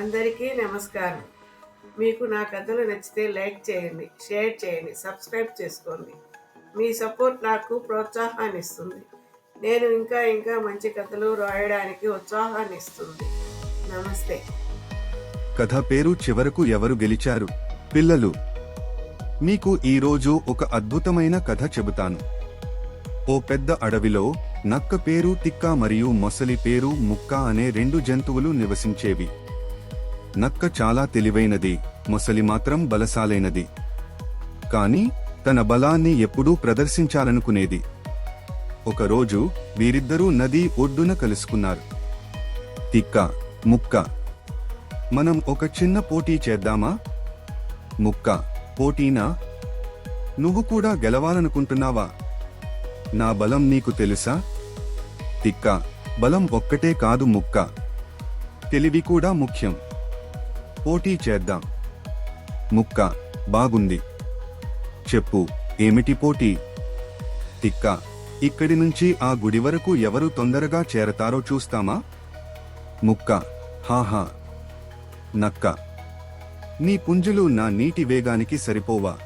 అందరికీ నమస్కారం. మీకు నా కథలు నచ్చితే లైక్ చేయండి షేర్ చేయండి సబ్స్క్రైబ్ చేసుకోండి. మీ సపోర్ట్ నాకు ప్రోత్సాహాన్ని ఇస్తుంది నేను ఇంకా ఇంకా మంచి కథలు రాయడానికి ఉత్సాహాన్ని ఇస్తుంది నమస్తే. కథ పేరు చివరకు ఎవరు గెలిచారు? పిల్లలు మీకు ఈరోజు ఒక అద్భుతమైన కథ చెబుతాను. ఓ పెద్ద అడవిలో నక్క పేరు తిక్క మరియు మొసలి పేరు ముక్క అనే రెండు జంతువులు నివసించేవి. నక్క చాలా తెలివైనది మొసలి మాత్రం బలశాలైనది. కాని తన బలాన్ని ఎప్పుడూ ప్రదర్శించాలనుకునేది. ఒకరోజు వీరిద్దరూ నది ఒడ్డున కలుసుకున్నారు. తిక్క ముక్క మనం ఒక చిన్న పోటీ చేద్దామా? ముక్క పోటీనా? నువ్వు కూడా గెలవాలనుకుంటున్నావా? నా బలం నీకు తెలుసా? తిక్క బలం ఒక్కటే కాదు ముక్క. తెలివి కూడా ముఖ్యం. పోటీ చేద్దాం. ముక్క బాగుంది. చెప్పు ఏమిటి పోటీ? తిక్క ఇక్కడి నుంచి ఆ గుడి వరకు ఎవరు తొందరగా చేరతారో చూస్తామా? ముక్క హాహా. నక్క నీ పుంజులు నా నీటి వేగానికి సరిపోవా?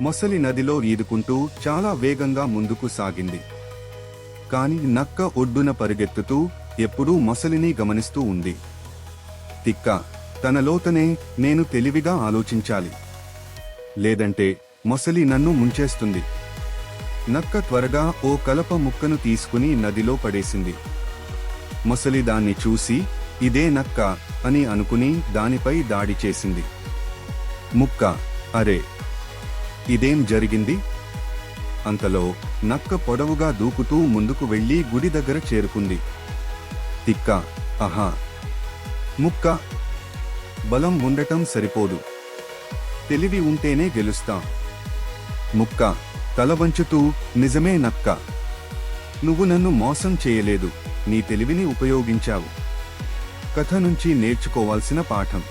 మొసలి నదిలో ఈదుకుంటూ చాలా వేగంగా ముందుకు సాగింది. కాని నక్క ఒడ్డున పరిగెత్తుతూ ఎప్పుడూ మొసలిని గమనిస్తూ ఉంది. తిక్క తన లోతనే నేను తెలివిగా ఆలోచించాలి. లేదంటే మొసలి నన్ను ముంచేస్తుంది. నక్క త్వరగా ఓ కలప ముక్కను తీసుకుని నదిలో పడేసింది. మొసలి దాన్ని చూసి ఇదే నక్క అని అనుకుని దానిపై దాడి చేసింది. ముక్క అరే ఇదేం జరిగింది? అంతలో నక్క పొడవుగా దూకుతూ ముందుకు వెళ్ళి గుడి దగ్గర చేరుకుంది. తిక్క అహా ముక్క బలం ఉండటం సరిపోదు. తెలివి ఉంటేనే గెలుస్తాం. ముక్క తల వంచుతూ నిజమే నక్క. నువ్వు నన్ను మోసం చేయలేదు నీ తెలివిని ఉపయోగించావు. కథ నుంచి నేర్చుకోవాల్సిన పాఠం.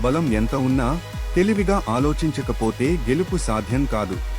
బలం ఎంత ఉన్నా తెలివిగా ఆలోచించకపోతే గెలుపు సాధ్యం కాదు.